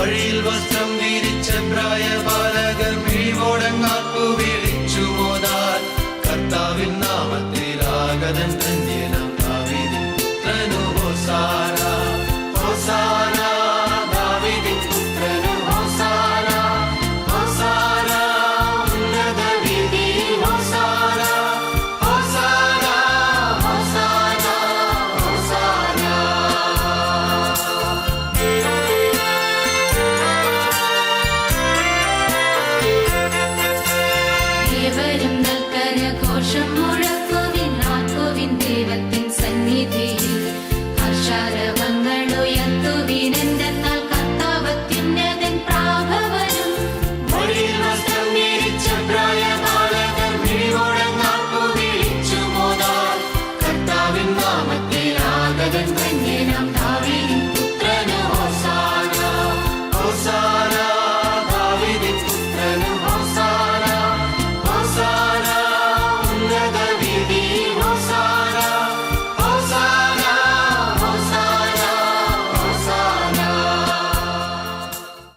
വഴിയിൽ വസ്ത്രം വീരിച്ച പ്രായ ബാലകർ വിഴിവോടങ്ങാർക്കു വിളിച്ചു മോതാൻ കർത്താവിൻ നാമത്തിൽ ആഗതൻ ധന്യനം. ഏവരും കരഘോഷം മുഴക്കുവിൻ ആക്കുവിൻ ദൈവത്തിൻ സന്നിധിയിൽ. ഹർഷാരവങ്ങളുയർത്തുവിനെന്റെ താൽ കർത്താവത്യുന്നതൻ പ്രാഭവനും പ്രായബാലകർ വിളിച്ചു പോതാൽ കർത്താവിൻ നാമത്തിൽ